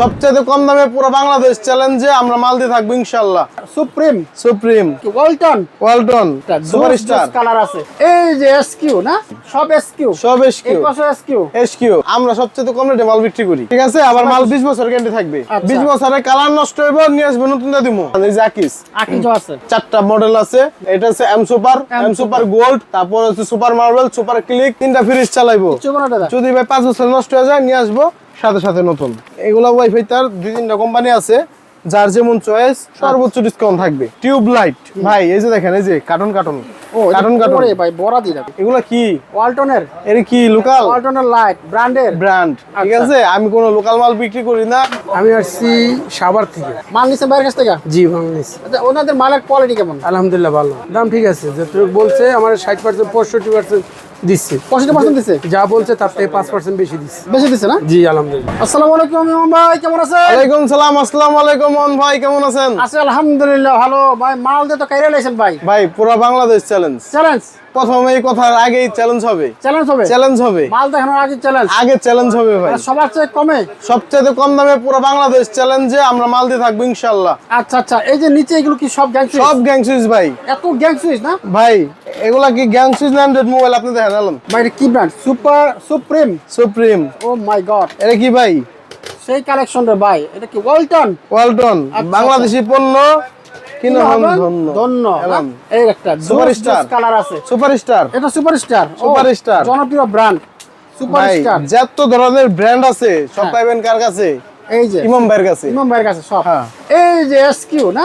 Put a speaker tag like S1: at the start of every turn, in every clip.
S1: সবচেয়ে কম দামে পুরো বাংলাদেশ চ্যালেঞ্জে আমরা মাল দিয়ে থাকব ইনশাল্লাহ
S2: supreme
S1: supreme
S2: Walton
S1: Walton superstar
S2: colour আছে। এই যে এসকিউ না? সব এসকিউ
S1: সব এসকিউ
S2: পাশে এসকিউ
S1: এসকিউ আমরা সবচেয়ে কম রেটে মাল বিক্রি করি। ঠিক আছে? আবার মাল বিশ বছর গ্যারান্টি থাকবে।
S2: আচ্ছা।
S1: বিশ বছরে কালার নষ্ট হইব নিয়ে আসবে নতুন দিয়ে দিবো এই
S2: আকিজো আছে।
S1: চারটা মডেল আছে। এটা হচ্ছে M super M super gold তারপর হচ্ছে সুপার মার্বেল সুপার ক্লিক তিনটা ফ্রিজ চালাইবো। যদি ভাই পাঁচ বছর নষ্ট হয়ে যায় নিয়ে আসব। সাথে সাথে নতুন। এগুলা ওয়াইফাই তার দুই তিনটা কোম্পানি আছে যার যেমন চয়েস সর্বোচ্চ ডিসকাউন্ট থাকবে। টিউব লাইট ভাই এই যে দেখেন এই যে কার্টন কার্টন
S2: ও
S1: কার্টন কার্টন
S2: ভাই? বড়া দিয়ে রাখি
S1: এগুলা কি?
S2: ওয়ালটনের
S1: এর কি লোকাল
S2: ওয়ালটনের লাইট ব্র্যান্ডের
S1: ব্র্যান্ড ঠিক
S2: আচ্ছা।
S1: আছে? আমি কোনো লোকাল মাল বিক্রি করি না।
S3: আমি আসছি সাভার থেকে।
S2: মাল নিছেন বাইরের কাছ থেকে?
S3: জি বাংলাদেশ
S2: আচ্ছা ওনাদের মালের কোয়ালিটি কেমন?
S3: আলহামদুলিল্লাহ ভালো। দাম ঠিক আছে। যতটুকু বলছে আমার ষাট পার্সেন্ট পঁয়ষট্টি পার্সেন্ট দিচ্ছে।
S2: পঁয়ষট্টি পার্সেন্ট দিছে
S3: যা বলছে তার থেকে পাঁচ পার্সেন্ট বেশি দিচ্ছে।
S2: বেশি দিছে না?
S3: জি আলহামদুলিল্লাহ।
S2: আসসালামু আলাইকুম ইমাম ভাই কেমন আছেন?
S1: ওয়ালাইকুম সালাম আসসালামু আলাইকুম ভাই কেমন আছেন?
S2: আছে আলহামদুলিল্লাহ ভালো। ভাই মাল দিয়ে তো কাইরে লাইছেন ভাই।
S1: ভাই পুরো বাংলাদেশ চ্যালেঞ্জ
S2: চ্যালেঞ্জ
S1: প্রথম এই কথার আগেই চ্যালেঞ্জ হবে।
S2: চ্যালেঞ্জ হবে?
S1: চ্যালেঞ্জ হবে।
S2: মাল দেখানোর আগে চ্যালেঞ্জ
S1: আগে চ্যালেঞ্জ হবে ভাই।
S2: সবার চেয়ে কমে?
S1: সবচেয়ে কম দামে পুরো বাংলাদেশ চ্যালেঞ্জে আমরা মাল দিয়ে থাকব ইনশাল্লাহ
S2: আচ্ছা আচ্ছা। এই যে নিচে এগুলো কি সব গ্যাং
S1: সব গ্যাং সুইচ ভাই।
S2: এত গ্যাং সুইচ না?
S1: ভাই এগুলা কি গ্যাং নাইনড্রেড মোবাইল আপনি দেখেন আলম?
S2: ভাই এটা কি brand super supreme
S1: supreme
S2: oh my god
S1: এটা কি ভাই?
S2: সেই কালেকশন রে ভাই এটা কি ওয়ালটন
S1: ওয়ালটন
S2: আচ্ছা,
S1: বাংলাদেশি পণ্য কিনা হন ধন্য।
S2: ধন্য এই একটা
S1: Superstar।
S2: কালার আছে।
S1: সুপারস্টার
S2: এটা সুপারস্টার
S1: Superstar।
S2: জনপ্রিয় ব্র্যান্ড সুপারস্টার
S1: যত ধরনের ব্র্যান্ড আছে সব
S2: হ্যাঁ।
S1: পাইবেন কার কাছে?
S2: এই যে
S1: ইমাম ভাইয়ের কাছে।
S2: ইমাম ভাইয়ের কাছে সব।
S1: হ্যাঁ।
S2: এই যে এসকিউ না?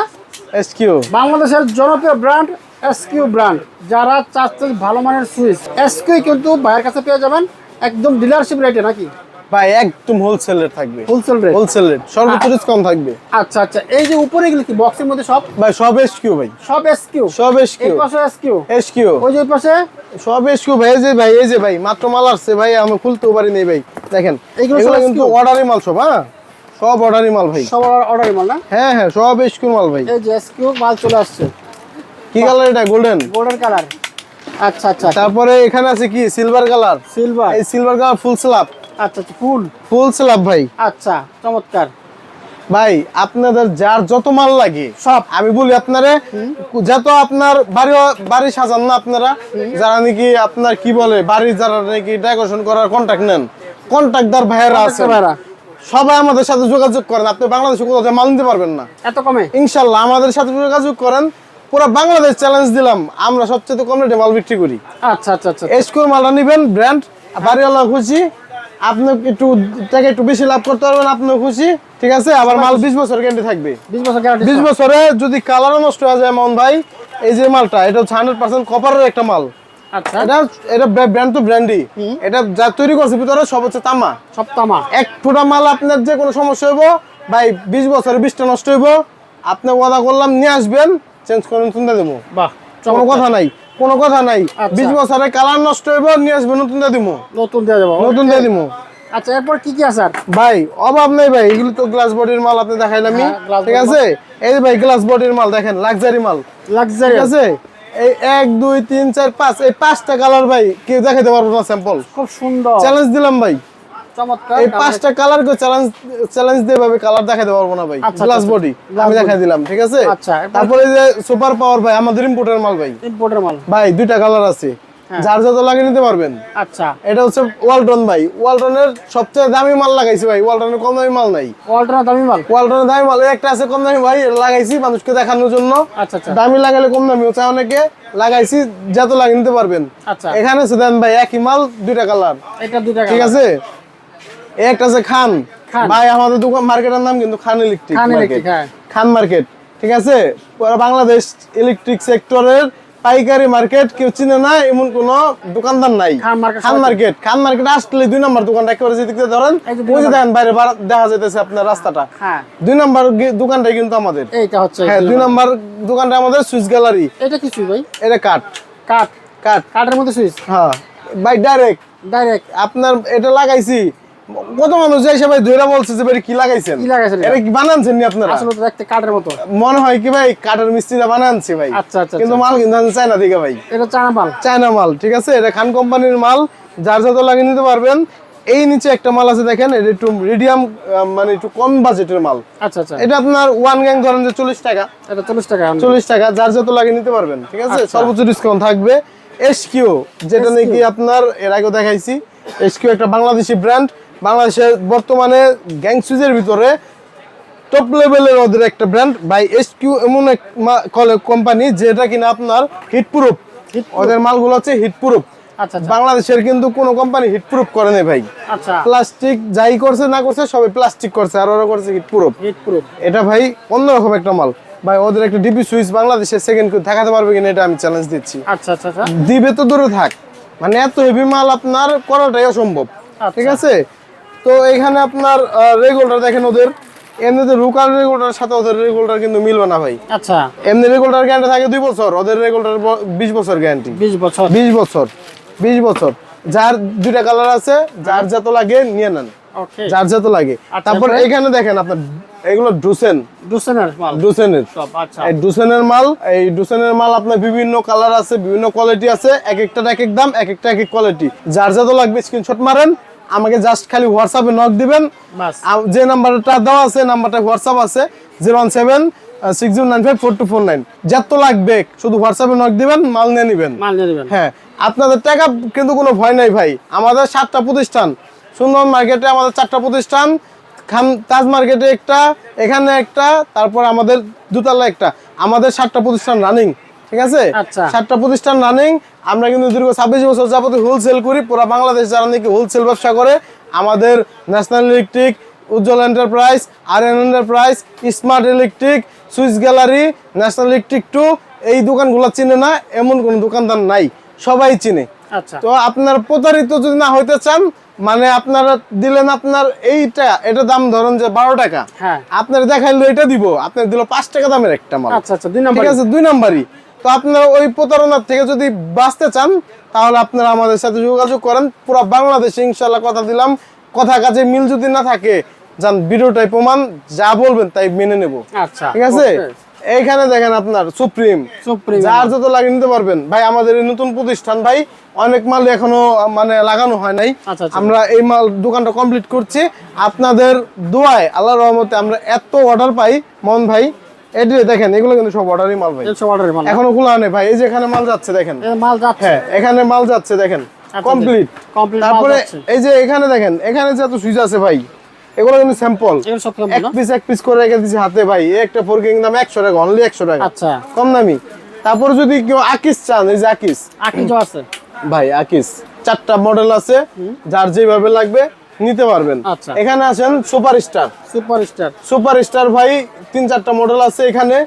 S1: এসকিউ
S2: বাংলাদেশের জনপ্রিয় ব্র্যান্ড এসকিউ ব্র্যান্ড যারা চাচ্ছেন ভালো মানের সুইচ এসকিউ কিন্তু ভাইয়ের কাছে পেয়ে যাবেন একদম ডিলারশিপ রেটে নাকি?
S1: ভাই একদম হোলসেল রেট থাকবে।
S2: হোলসেল রেট
S1: হোলসেল রেট সর্বোচ্চ ডিসকাউন্ট থাকবে।
S2: আচ্ছা আচ্ছা এই যে উপরে এগুলো কি বক্সের মধ্যে সব?
S1: ভাই সব এসকিউ ভাই।
S2: সব এসকিউ
S1: সব এসকিউ এই
S2: পাশে এসকিউ
S1: এসকিউ
S2: ওই যে পাশে?
S1: সব এসকিউ ভাই এই যে ভাই এই যে ভাই মাত্র মাল আসছে ভাই আমি খুলতেও পারি নাই ভাই। দেখেন
S2: এগুলো
S1: কিন্তু? অর্ডারি মাল সব হ্যাঁ? সব অর্ডারি মাল ভাই।
S2: সব অর্ডার মাল না?
S1: হ্যাঁ হ্যাঁ সব এসকিউ মাল ভাই।
S2: এই যে এসকিউ মাল চলে আসছে।
S1: কি কালার এটা? গোল্ডেন
S2: গোল্ডেন কালার আচ্ছা আচ্ছা।
S1: তারপরে এখানে আছে কি? সিলভার কালার
S2: সিলভার
S1: এই সিলভার কালার ফুল স্ল্যাব
S2: আচ্ছা ফুল
S1: ফুল স্ল্যাব ভাই।
S2: আচ্ছা চমৎকার।
S1: ভাই আপনাদের যার যত মাল লাগে
S2: সব।
S1: আমি বলি আপনারে যত আপনার বাড়ি বাড়ি সাজান না আপনারা যারা নাকি আপনার কি বলে বাড়ি যারা নাকি ডেকোরেশন করার কন্ট্যাক্ট নেন কন্ট্রাক্টদার ভাইয়েরা আছে
S2: ভাইয়েরা।
S1: সবাই আমাদের সাথে যোগাযোগ করেন। আপনি বাংলাদেশে কোথাও মাল নিতে পারবেন না।
S2: এত কমে।
S1: ইনশাল্লাহ আমাদের সাথে যোগাযোগ করেন। পুরো বাংলাদেশ চ্যালেঞ্জ দিলাম। আমরা সবচেয়ে কম রেটে মাল বিক্রি করি।
S2: আচ্ছা আচ্ছা আচ্ছা
S1: এসকোর মালটা নিবেন ব্র্যান্ড বাড়িওয়ালা খুশি। আপনি একটু টাকা একটু বেশি লাভ করতে পারবেন আপনিও খুশি। ঠিক আছে? আবার মাল বিশ বছর গ্যারান্টি থাকবে।
S2: বিশ বছর গ্যারান্টি
S1: বিশ বছরে যদি কালারও নষ্ট হয়ে যায় মন ভাই এই যে মালটা এটা হচ্ছে হান্ড্রেড পার্সেন্ট কপারের একটা মাল।
S2: আচ্ছা।
S1: এটা এটা ব্র্যান্ড তো ব্র্যান্ডই এটা যা তৈরি করছে ভিতরে সব হচ্ছে তামা।
S2: সব তামা।
S1: এক ফোঁটা মাল আপনার যে কোনো সমস্যা হইব ভাই বিশ বছরে বিশটা নষ্ট হইব আপনি ওয়াদা করলাম নিয়ে আসবেন। চেঞ্জ করে নতুন দিয়ে দেবো।
S2: বাহ
S1: কোনো কথা নাই কোনো কথা নাই।
S2: আচ্ছা।
S1: বিশ বছরে কালার নষ্ট হইব নিয়ে আসবেন নতুন দিয়ে দিব।
S2: নতুন দেওয়া যাব
S1: নতুন দিয়ে দিব।
S2: আচ্ছা এরপর কি কি আছে
S1: ভাই অভাব নাই ভাই এগুলো তো গ্লাস বডির মাল আপনি দেখাইলামই
S2: হ্যাঁ, glass
S1: ঠিক আছে? এই ভাই গ্লাস বডির মাল দেখেন লাক্সারি মাল।
S2: লাক্সারি
S1: ঠিক আছে? এই এক দুই তিন চার পাঁচ এই পাঁচটা কালার ভাই কেউ দেখাতে পারব না স্যাম্পল
S2: খুব সুন্দর।
S1: চ্যালেঞ্জ দিলাম ভাই।
S2: চমৎকার
S1: এই পাঁচটা কালার কেউ চ্যালেঞ্জ চ্যালেঞ্জ দিয়ে ভাবে কালার দেখাতে পারব না ভাই।
S2: আচ্ছা,
S1: গ্লাস
S2: আচ্ছা,
S1: বডি আমি দেখাই দিলাম ঠিক আছে?
S2: আচ্ছা,
S1: তারপরে যে সুপার পাওয়ার ভাই আমাদের ইম্পোর্টের মাল ভাই।
S2: ইম্পোর্টার মাল।
S1: ভাই দুইটা কালার আছে।
S2: হ্যাঁ।
S1: যার যত নিতে পারবেন।
S2: আচ্ছা।
S1: এটা হচ্ছে ওয়ালটন ভাই। ওয়ালটনের সবচেয়ে দামি মাল লাগাইছি ভাই। ওয়ালটনের কম দামি মাল নাই।
S2: দামি মাল?
S1: ওয়ালটনের দামি মাল একটা আছে কম দামি ভাই এটা লাগাইছি মানুষকে দেখানোর জন্য।
S2: আচ্ছা আচ্ছা।
S1: দামি লাগালে কম দামি হচ্ছে অনেকে লাগাইছি যত লাগে নিতে পারবেন।
S2: আচ্ছা।
S1: এখানে আছে দেন ভাই একই মাল দুইটা কালার
S2: এটা দুটা
S1: ঠিক আছে? একটা আছে খান। ভাই আমাদের দোকান মার্কেটের নাম কিন্তু খান ইলেকট্রিক
S2: খান electric, হ্যাঁ।
S1: মার্কেট ঠিক আছে? বাংলাদেশ ইলেকট্রিক সেক্টরের পাইকারি মার্কেট কেউ চিনে না এমন কোন দোকানদার নাই।
S2: খান
S1: মার্কেট খান মার্কেট আসলে দুই নম্বর দোকানটা একেবারে যেদিকে ধরেন ওই যে দেখেন বাইরে দেখা যাইতেছে আপনার রাস্তাটা।
S2: হ্যাঁ।
S1: দুই নম্বর দোকানটাই কিন্তু আমাদের।
S2: এইটা হচ্ছে
S1: হ্যাঁ দুই নম্বর। দোকানটা আমাদের সুইচ গ্যালারি।
S2: এটা কিছু ভাই?
S1: এটা কাঠ।
S2: কাঠ।
S1: কাঠ।
S2: কাঠের মধ্যে সুইচ
S1: হ্যাঁ। বাই ডাইরেক্ট
S2: ডাইরেক্ট
S1: আপনার এটা লাগাইছি। কত মানুষ যাই সবাই ধৈরা বলছে যে ভাই কি লাগাইছেন?
S2: কি লাগাইছেন এটা?
S1: কি বানানছেন নি আপনারা?
S2: আসলে তো দেখতে কাঠের মতো।
S1: মনে হয় কি ভাই কাঠের মিস্ত্রিরা বানানছে ভাই।
S2: আচ্ছা আচ্ছা
S1: কিন্তু মাল কিন্তু চায়না দিকে ভাই।
S2: এটা চায়না মাল।
S1: চায়না মাল ঠিক আছে? এটা খান কোম্পানির মাল যার যত লাগে নিতে পারবেন এই নিচে একটা মাল আছে দেখেন এটা একটু মিডিয়াম মানে একটু কম বাজেটের মাল।
S2: আচ্ছা আচ্ছা।
S1: এটা আপনার ওয়ান গ্যাং ধরেন যে চল্লিশ টাকা।
S2: এটা চল্লিশ টাকা
S1: চল্লিশ টাকা যার যত লাগে নিতে পারবেন ঠিক আছে?
S2: আচ্ছা।
S1: সর্বোচ্চ ডিসকাউন্ট থাকবে এসকিউ যেটা নাকি আপনার এর আগে দেখাইছি এসকিউ একটা বাংলাদেশি ব্র্যান্ড বাংলাদেশের বর্তমানে গ্যাং সুইজের ভিতরে টপ লেভেলের ওদের একটা ব্র্যান্ড বাই এস কিউ এমন এক কোম্পানি যেটা কিনা আপনার হিট প্রুফ
S2: Heatproof?
S1: ওদের মালগুলো হচ্ছে হিট প্রুফ
S2: আচ্ছা আচ্ছা।
S1: বাংলাদেশের কিন্তু কোনো কোম্পানি হিট প্রুফ করে নাই ভাই।
S2: আচ্ছা।
S1: প্লাস্টিক যাই করছে না করছে সবাই প্লাস্টিক করছে আর ওরা করছে হিট প্রুফ
S2: হিট প্রুফ
S1: এটা ভাই অন্যরকম একটা মাল। ভাই ওদের একটা ডিপি সুইচ বাংলাদেশে সেকেন্ড দেখাতে পারবে কিনা এটা আমি চ্যালেঞ্জ দিচ্ছি।
S2: আচ্ছা আচ্ছা আচ্ছা।
S1: দিবে তো দূরে থাক। মানে এত হেভি মাল আপনার করাটাই অসম্ভব।
S2: আচ্ছা।
S1: ঠিক আছে? তো এখানে আপনার রেগুলার দেখেন ওদের। এমনিতে রুকার রেগুলার সাথে ওদের রেগুলার কিন্তু মিলবে না ভাই।
S2: আচ্ছা।
S1: এমনি রেগুলার গ্যারান্টি থাকে দুই বছর ওদের রেগুলার বিশ বছর গ্যারান্টি
S2: বিশ বছর।
S1: বিশ বছর বিশ বছর। যার দুইটা কালার আছে যার যত লাগে নিয়ে নেন। যার যত লাগে।
S2: আচ্ছা,
S1: তারপর। এখানে দেখেন আপনার এগুলো ডুসেন
S2: দুশনের মাল।
S1: ডুসেনের
S2: আচ্ছা।
S1: এই ডুসেনের মাল এই ডুসেনের মাল আপনার বিভিন্ন কালার আছে বিভিন্ন কোয়ালিটি আছে এক একটার এক এক দাম এক একটা এক এক কোয়ালিটি যার যত লাগবে স্ক্রিনশট মারেন আমাকে জাস্ট খালি হোয়াটসঅ্যাপে নক দিবেন। যে নাম্বারটা দেওয়া আছে নাম্বারটা হোয়াটসঅ্যাপ আছে zero one seven six zero nine five four two four nine যত লাগবে শুধু হোয়াটসঅ্যাপে নক দিবেন মাল নিয়ে নেবেন।
S2: মাল নিয়ে নেবেন।
S1: হ্যাঁ আপনাদের টাকা কিন্তু কোনো ভয় নাই ভাই। আমাদের সাতটা প্রতিষ্ঠান। সুন্দর মার্কেটে আমাদের চারটা প্রতিষ্ঠান খান তাজ মার্কেটে একটা এখানে একটা তারপর আমাদের দুতলা একটা। আমাদের সাতটা প্রতিষ্ঠান রানিং ঠিক আছে?
S2: আচ্ছা।
S1: সাতটা প্রতিষ্ঠান রানিং আমরা কিন্তু দীর্ঘ ছাব্বিশ বছর যাবতীয় হোলসেল করি। পুরো বাংলাদেশ যারা নাকি হোলসেল ব্যবসা করে আমাদের ন্যাশনাল ইলেকট্রিক উজ্জ্বল এন্টারপ্রাইজ আর N enterprise smart electric switch gallery national electric two এই দোকানগুলো চিনে না এমন কোনো দোকানদার নাই। সবাই চিনে।
S2: আচ্ছা।
S1: তো আপনার প্রতারিত যদি না হইতে চান মানে আপনারা দিলেন আপনার এইটা এটা দাম ধরুন যে বারো টাকা।
S2: হ্যাঁ।
S1: আপনার দেখাইলো এটা দিব আপনার দিল পাঁচ টাকা দামের একটা মাল।
S2: আচ্ছা আচ্ছা দুই নম্বর
S1: ঠিক আছে? দুই নাম্বারই। তো আপনারা ওই প্রতারণার থেকে যদি বাঁচতে চান তাহলে আপনারা আমাদের সাথে যোগাযোগ করেন। পুরো বাংলাদেশে ইনশাল্লাহ কথা দিলাম। কথা কাজে মিল যদি না থাকে যান ভিডিওটাই প্রমাণ যা বলবেন তাই মেনে নেব।
S2: আচ্ছা
S1: ঠিক আছে? এইখানে দেখেন আপনার সুপ্রিম।
S2: সুপ্রিম।
S1: যার যত লাগে নিতে পারবেন। ভাই আমাদের এই নতুন প্রতিষ্ঠান ভাই অনেক মাল এখনও মানে লাগানো হয় নাই।
S2: আচ্ছা, আচ্ছা।
S1: আমরা এই মাল দোকানটা কমপ্লিট করছি। আপনাদের দোয়ায় আল্লাহ রহমতে আমরা এত অর্ডার পাই। মন ভাই দেখেন এগুলো কিন্তু সব অর্ডারই মাল ভাই।
S2: দেড়শো অর্ডারের মাল
S1: এখনও খোলা নেই ভাই এই যে এখানে মাল যাচ্ছে দেখেন।
S2: মাল যাচ্ছে।
S1: হ্যাঁ এখানে মাল যাচ্ছে দেখেন কমপ্লিট
S2: কমপ্লিট
S1: তারপরে এই যে এখানে দেখেন এখানে যত সুইচ আছে ভাই এগুলো কিন্তু স্যাম্পল
S2: কেমন
S1: এক পিস এক পিস করে রেখে হাতে ভাই একটা দাম একশো টাকা অনলি একশো টাকা।
S2: আচ্ছা।
S1: কম দামি। তারপর যদি কেউ আকিস চান এই যে আকিস
S2: আকিজ আছে।
S1: ভাই আকিস চারটা মডেল আছে যার যেভাবে লাগবে নিতে পারবেন।
S2: আচ্ছা।
S1: এখানে আছেন super star
S2: super star
S1: super star ভাই তিন চারটা মডেল আছে এখানে।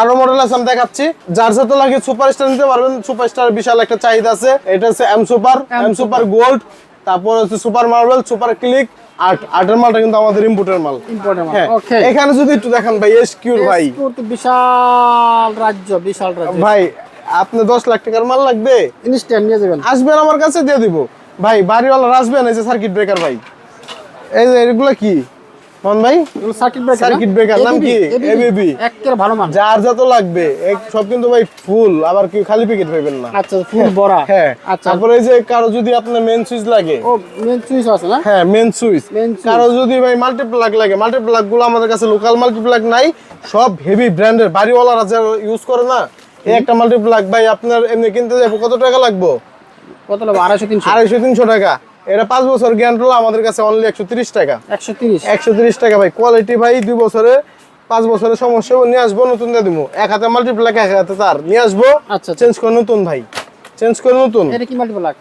S1: আরও মডেল আছে আমি দেখাচ্ছি। যার সাথে লাগে সুপার স্টার নিতে পারবেন। সুপার স্টার বিশাল একটা চাহিদা আছে। এটা হচ্ছে M super M super gold তারপর হচ্ছে super marble super click art আর্টের মালটা কিন্তু আমাদের ইম্পোর্টের মাল। হ্যাঁ এখানে যদি একটু দেখান ভাই এস কিউর ভাই।
S2: বিশাল রাজ্য বিশাল রাজ্য।
S1: ভাই আপনি দশ লাখ টাকার মাল লাগবে?
S2: ইনস্ট্যান্ট নিয়ে যাবেন।
S1: আসবেন আমার কাছে দিয়ে দিব। ভাই বাড়িওয়ালা আসবেন এই যে সার্কিট ব্রেকার ভাই। এই যে এগুলো কি? মন ভাই?
S2: সার্কিট ব্রেকার
S1: Circuit breaker, নাম কি? ABB
S2: একের ভালো মান।
S1: যার যত লাগবে এক সব কিন্তু ভাই ফুল আবার কি খালি প্যাকেট পাইবেন না।
S2: আচ্ছা ফুল বড়া।
S1: হ্যাঁ
S2: আচ্ছা।
S1: তারপরে এই যে কারও যদি আপনার মেন সুইচ লাগে।
S2: ও মেন সুইচ আছে না?
S1: হ্যাঁ মেন সুইচ কারও যদি ভাই মাল্টিপ্লাগ লাগে মাল্টিপ্লাগগুলো আমাদের কাছে লোকাল মাল্টিপ্লাগ নাই সব হেভি ব্র্যান্ডের বাড়িওয়ালারা যে ইউজ করে না এই একটা মাল্টিপ্লাগ ভাই আপনার এমনি কিনতে যাব কত টাকা লাগবে?
S2: কত লাগবে? আড়াইশো তিনশো।
S1: আড়াইশো তিনশো টাকা। এটা পাঁচ বছর গ্যারান্টি হলো আমাদের কাছে অনলি একশো তিরিশ টাকা।
S2: একশো তিরিশ।
S1: একশো তিরিশ টাকা ভাই। কোয়ালিটি ভাই দুই বছরে পাঁচ বছরের সমস্যা নিয়ে আসব নতুন দিয়ে দিব এক হাতে মাল্টিপ্লাক এক হাতে তার। নিয়ে আসব
S2: আচ্ছা, আচ্ছা।
S1: চেঞ্জ করে নতুন ভাই। চেঞ্জ করে নতুন।
S2: এটা কি মাল্টিপ্লাক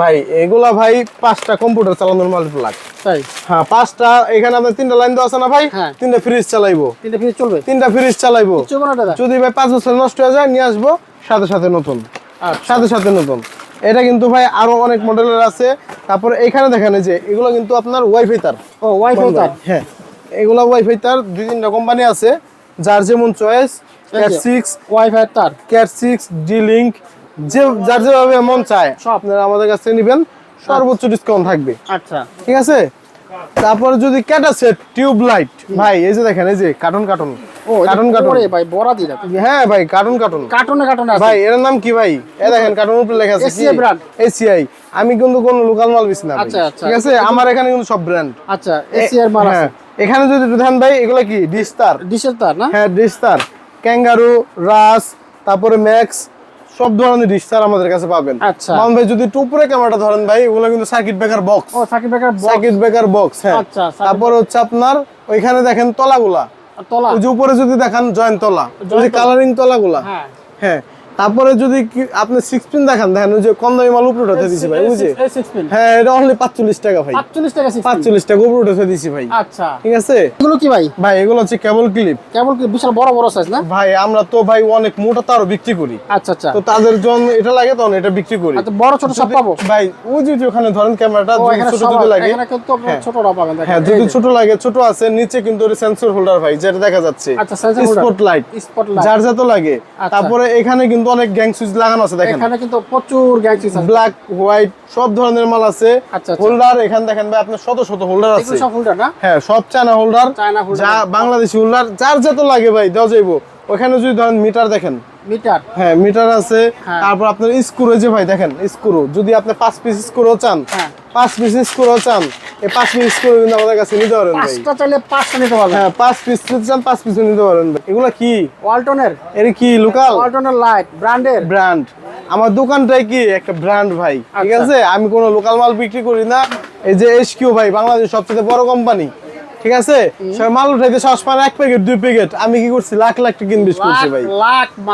S1: ভাই এগুলা ভাই পাঁচটা কম্পিউটার চালানোর মাল্টিপ্লাক
S2: তাই?
S1: হ্যাঁ পাঁচটা এখানে আপনার তিনটা লাইন দেওয়া আছে না ভাই?
S2: হ্যাঁ।
S1: তিনটা ফ্রিজ চালাইবো।
S2: তিনটে ফ্রিজ চলবে?
S1: তিনটা ফ্রিজ চালাইবো। যদি ভাই পাঁচ বছর নষ্ট হয়ে যায় নিয়ে আসব সাথে সাথে নতুন।
S2: আচ্ছা।
S1: সাথে সাথে নতুন। এটা কিন্তু ভাই আরও অনেক মডেলের আছে। তারপর এখানে দেখেন যে এগুলো কিন্তু আপনার ওয়াইফাই তার।
S2: ও ওয়াইফাই তার?
S1: হ্যাঁ। এগুলো ওয়াইফাই তার দুই তিনটা কোম্পানি আছে। যার যেমন চয়েস ক্যাট সিক্স
S2: ওয়াইফাই তার।
S1: ক্যাট সিক্স ডি লিঙ্ক যে যার যেভাবে মন চায়
S2: সব।
S1: আপনারা আমাদের কাছ থেকে নেবেন সর্বোচ্চ ডিসকাউন্ট থাকবে।
S2: আচ্ছা।
S1: ঠিক আছে? তারপরে যদি ক্যাটা সেট টিউব লাইট ভাই এই যে দেখেন এই যে কার্টুন কার্টুন কার্টুন কার্টুন।
S2: ওরে ভাই বড়া দিলা
S1: হ্যাঁ ভাই কার্টুন কার্টুন।
S2: কার্টুনে কার্টুনে আছে।
S1: ভাই এর নাম কি ভাই? এ দেখেন কার্টুন উপরে লেখা আছে
S2: ACI brand।
S1: এসিআই। আমি কিন্তু কোন লোকাল মাল বেশি না
S2: আচ্ছা, আচ্ছা।
S1: ঠিক আছে? আমার এখানে কিন্তু সব ব্র্যান্ড
S2: আচ্ছা এসিআর মাল আছে।
S1: হ্যাঁ এখানে যদি দেখেন ভাই এগুলো কি? ডিস্টার
S2: ডিশের তার না?
S1: হ্যাঁ ডিস্টার ক্যাঙ্গারু রাস তারপরে ম্যাক্স সব ধরনের ডিস্টার আমাদের কাছে পাবেন।
S2: আচ্ছা।
S1: মামুন ভাই যদি টুপুরে ক্যামেরাটা ধরেন ভাই ওগুলো কিন্তু সার্কিট ব্রেকার বক্স
S2: ও circuit breaker box
S1: circuit breaker box হ্যাঁ।
S2: আচ্ছা,
S1: তারপর হচ্ছে আপনার ওইখানে দেখেন তলাগুলা।
S2: তলা।
S1: ওই যে উপরে যদি দেখেন জয়েন্ট তলা। ওই যে কালারিং তলাগুলা।
S2: হ্যাঁ।
S1: হ্যাঁ। তারপরে যদি আপনি সিক্স পিন দেখান দেখেন ওই যে কম দামি মাল উপরে উঠে দিছি ভাই বুঝে হ্যাঁ এটা অনলি পাঁচচল্লিশ টাকা ভাই।
S2: 45 টাকা
S1: পাঁচচল্লিশ টাকা উপরে উঠে দিছি ভাই।
S2: আচ্ছা।
S1: ঠিক আছে?
S2: এগুলো কি ভাই?
S1: ভাই এগুলো হচ্ছে কেবল ক্লিপ
S2: কেবল কি বিশাল বড় বড় সাইজ না?
S1: ভাই আমরা তো ভাই অনেক মোটা তারও বিক্রি করি।
S2: আচ্ছা আচ্ছা।
S1: তো তাদের জন্য এটা লাগে তখন এটা বিক্রি করি।
S2: আচ্ছা বড় ছোট সব পাবো?
S1: ভাই ওই যে যে ওখানে ধরেন ক্যামেরাটা
S2: এখানে
S1: ছোট লাগে
S2: এখানে কিন্তু
S1: হ্যাঁ।
S2: ছোটটা পাবেন
S1: হ্যাঁ যদি ছোট লাগে ছোট আছে নিচে কিন্তু সেন্সর হোল্ডার ভাই যেটা দেখা যাচ্ছে।
S2: আচ্ছা, sensor holder।
S1: Spotlight
S2: Spotlight।
S1: যার যত লাগে।
S2: আচ্ছা।
S1: তারপরে এখানে কিন্তু অনেক গ্যাং সুইচ লাগানো আছে দেখেন।
S2: এখানে কিন্তু প্রচুর গ্যাংসিস আছে।
S1: ব্ল্যাক হোয়াইট সব ধরনের মাল আছে।
S2: আচ্ছা, আচ্ছা।
S1: হোল্ডার এখানে দেখেন ভাই আপনার শত শত হোল্ডার আছে।
S2: এগুলো সব হোল্ডার না?
S1: হ্যাঁ সব চায়না হোল্ডার
S2: চায়না holder।
S1: যা বাংলাদেশি হোল্ডার যার যত লাগে ভাই দেওয়া যাইবো। ওখানে যদি ধরেন মিটার দেখেন।
S2: মিটার
S1: হ্যাঁ মিটার আছে।
S2: হ্যাঁ।
S1: তারপর আপনার স্ক্রু যে ভাই দেখেন স্ক্রু যদি আপনি পাঁচ পিস স্ক্রু চান
S2: হ্যাঁ।
S1: পাঁচ পিস স্ক্রু চান এই পাঁচ পিস স্ক্রু কিন্তু আমাদের কাছে নিতে পারেন ভাই।
S2: পাঁচটা চাইলে পাঁচটা নিতে পারবেন।
S1: হ্যাঁ পাঁচ পিস যদি চান পাঁচ পিস নিতে পারেন ভাই। এগুলা কি?
S2: ওয়ালটনের।
S1: এর কি লোকাল?
S2: ওয়ালটনের লাইট ব্র্যান্ডের।
S1: ব্র্যান্ড। আমার দোকানটাই কি একটা ব্র্যান্ড ভাই। ঠিক
S2: আচ্ছা।
S1: আছে? আমি কোনো লোকাল মাল বিক্রি করি না। এই যে এসকিউ ভাই বাংলাদেশ সবচেয়ে বড় কোম্পানি। ঠিক আছে? সবাই মাল উঠাইতে সস পান এক প্যাকেট দুই প্যাকেট। আমি কি করছি লাখ লাখ টাকা ইনভেস্ট করছি ভাই।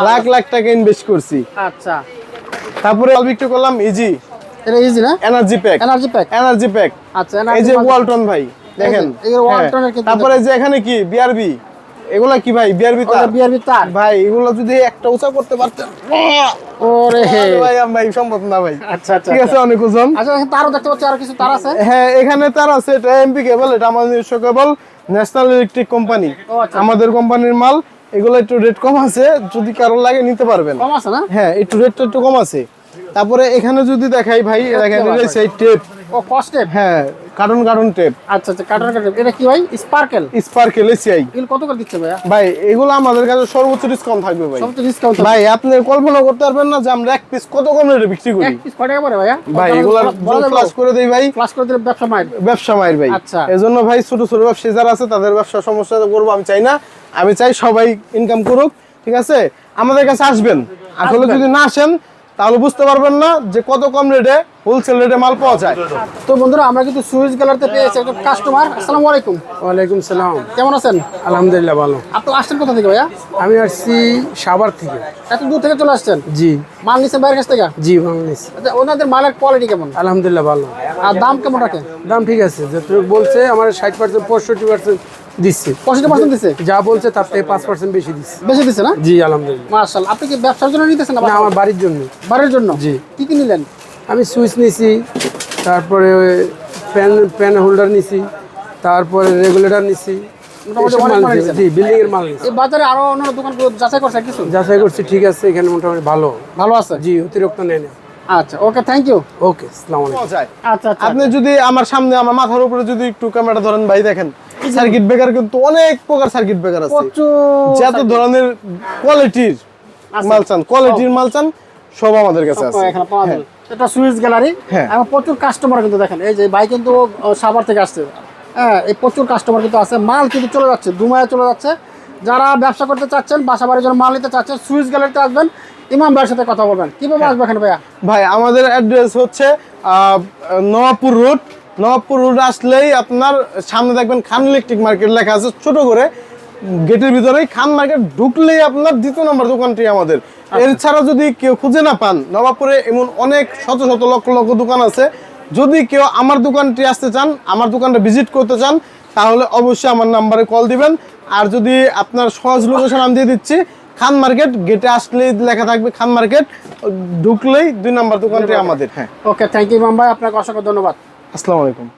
S2: লাখ
S1: লাখ টাকা ইনভেস্ট করছি।
S2: আচ্ছা।
S1: তারপরে বিক্রি করলাম ইজি
S2: এটা ইজি না?
S1: Energy pack
S2: energy pack
S1: energy pack
S2: আচ্ছা
S1: এই যে ওয়ালটন ভাই দেখেন। হ্যাঁ। তারপরে যে এখানে কি? বিআরবি এগুলা কি ভাই? বিআরবি তার?
S2: বিআরবি তার।
S1: ভাই এগুলো যদি একটা উঁচা করতে পারতেন
S2: ওরে।
S1: ভাই আমি ভাই সম্ভব না ভাই।
S2: আচ্ছা আচ্ছা
S1: ঠিক আছে অনেক ওজন।
S2: আচ্ছা তারও দেখতে পাচ্ছি আর কিছু তার আছে।
S1: হ্যাঁ এখানে তার আছে এটা এমপি কেবল এটা আমাদের নিজস্ব কেবল ন্যাশনাল ইলেকট্রিক কোম্পানি
S2: আচ্ছা।
S1: আমাদের কোম্পানির মাল এগুলো একটু রেট কম আছে যদি কারোর লাগে নিতে পারবেন।
S2: কম আছে না?
S1: হ্যাঁ একটু রেটটা একটু কম আছে। তারপরে এখানে যদি দেখাই ভাই দেখেন এই
S2: ভাই।
S1: সেই টেপ
S2: ও কস্টেপ
S1: হ্যাঁ কার্টুন কার্টুন টেপ
S2: আচ্ছা আচ্ছা এটা কি ভাই? স্পার্কেল
S1: স্পার্কেল এসিআই
S2: এগুলো কত করে দিচ্ছে ভাইয়া?
S1: ভাই এগুলো আমাদের কাছে সর্বোচ্চ ডিসকাউন্ট থাকবে ভাই।
S2: তো ডিসকাউন্ট
S1: ভাই আপনি কল্পনা করতে পারবেন না যে আমরা এক পিস কত কম রেটে বিক্রি করি।
S2: এক পিস কয় টাকা পড়ে ভাইয়া?
S1: ভাই এগুলো ফ্লাশ করে দেই ভাই।
S2: ক্লাস করে দিলে ব্যবসা মাইর
S1: ব্যবসা মায়ের ভাই।
S2: আচ্ছা।
S1: এজন্য ভাই ছোট ছোট ব্যবসায়ী যারা আছে তাদের ব্যবসা সমস্যা করব আমি চাই না। আমি চাই সবাই ইনকাম করুক ঠিক আছে? আমাদের কাছে আসবেন। আসলে যদি না আসেন তাহলে বুঝতে পারবেন না যে কত কম রেটে হোলসেল রেটে মাল পাওয়া যায়।
S2: তো বন্ধুরা আমরা কিন্তু সুইচ গ্যালারিতে পেয়েছি একজন কাস্টমার আসসালামু আলাইকুম।
S3: ওয়ালাইকুম সালাম।
S2: কেমন আছেন?
S3: আলহামদুলিল্লাহ ভালো।
S2: আপনি আসছেন কোথা থেকে ভাইয়া?
S3: আমি আসছি সাভার থেকে।
S2: এত দূর থেকে চলে আসছেন?
S3: জি।
S2: মাল নিচ্ছেন বাইরের কাছ থেকে?
S3: জি বাংলাদেশ
S2: আচ্ছা, ওনাদের মালের কোয়ালিটি কেমন?
S3: আলহামদুলিল্লাহ ভালো।
S2: আর দাম কেমন রাখে
S3: দাম ঠিক আছে যতটুকু বলছে আমার ষাট পার্সেন্ট পঁয়ষট্টি পার্সেন্ট দিচ্ছে।
S2: পঁয়ষট্টি পার্সেন্ট দিচ্ছে?
S3: যা বলছে তার থেকে পাঁচ পার্সেন্ট বেশি দিচ্ছে।
S2: বেশি দিচ্ছে না?
S3: জি আলহামদুলিল্লাহ।
S2: মার্শাল আপনি কি ব্যবসার জন্য নিতেছেন না
S3: আমার বাড়ির জন্য।
S2: বাড়ির জন্য?
S3: জি।
S2: কি কি নিলেন?
S3: আমি সুইচ নিছি তারপরে প্যান প্যান হোল্ডার নিছি তারপরে রেগুলেটর নিছি। মাল
S2: মাল
S3: জি বিল্ডিং এর মাল
S2: এই বাজারে আরও দোকানগুলো যাচাই করছে কিছু?
S3: যাচাই করছি ঠিক আছে এখানে মোটামুটি ভালো।
S2: ভালো আছে?
S3: জি অতিরিক্ত নেয় না
S2: আচ্ছা ওকে থ্যাংক ইউ
S3: ওকে আসসালামু আলাইকুম।
S2: আচ্ছা আচ্ছা
S1: আপনি যদি আমার সামনে আমার মাথার উপরে যদি একটু ক্যামেরা ধরেন ভাই দেখেন সার্কিট ব্রেকার কিন্তু অনেক প্রকার সার্কিট ব্রেকার আছে। যত ধরনের কোয়ালিটির মাল চান কোয়ালিটির মাল চান সব আমাদের কাছে আছে।
S2: এখানে পাওয়া যাবে। এটা সুইচ গ্যালারি
S1: হ্যাঁ।
S2: এবং প্রচুর কাস্টমার কিন্তু দেখেন এই যে ভাই কিন্তু সাভার থেকে আসছে। হ্যাঁ এই প্রচুর কাস্টমার কিন্তু আছে। মাল কিন্তু চলে যাচ্ছে দুমায় চলে যাচ্ছে। যারা ব্যবসা করতে চাচ্ছেন বাসা বাড়ির জন্য মাল নিতে চাচ্ছেন সুইচ গ্যালারিতে আসবেন। ইমাম ভাইয়ের সাথে কথা বলবেন। কীভাবে আসবে এখানে ভাইয়া?
S1: ভাই আমাদের অ্যাড্রেস হচ্ছে নবাবপুর রোড নবাবপুর রোড আসলেই আপনার সামনে দেখবেন খান ইলেকট্রিক মার্কেট লেখা আছে ছোট করে। গেটের ভিতরেই খান মার্কেট ঢুকলেই আপনার দ্বিতীয় নম্বর দোকানটি আমাদের। এছাড়া যদি কেউ খুঁজে না পান নবাবপুরে এমন অনেক শত শত লক্ষ লক্ষ দোকান আছে। যদি কেউ আমার দোকানটি আসতে চান আমার দোকানটা ভিজিট করতে চান তাহলে অবশ্যই আমার নাম্বারে কল দিবেন। আর যদি আপনার সহজ লোকেশন আমি দিয়ে দিচ্ছি খান মার্কেট গেটে আসলেই লেখা থাকবে খান মার্কেট ঢুকলেই দুই নম্বর দোকানটি আমাদের হ্যাঁ।
S2: ওকে থ্যাংক ইউ মাম ভাই আপনাকে অসংখ্য ধন্যবাদ।
S1: আসসালামু আলাইকুম।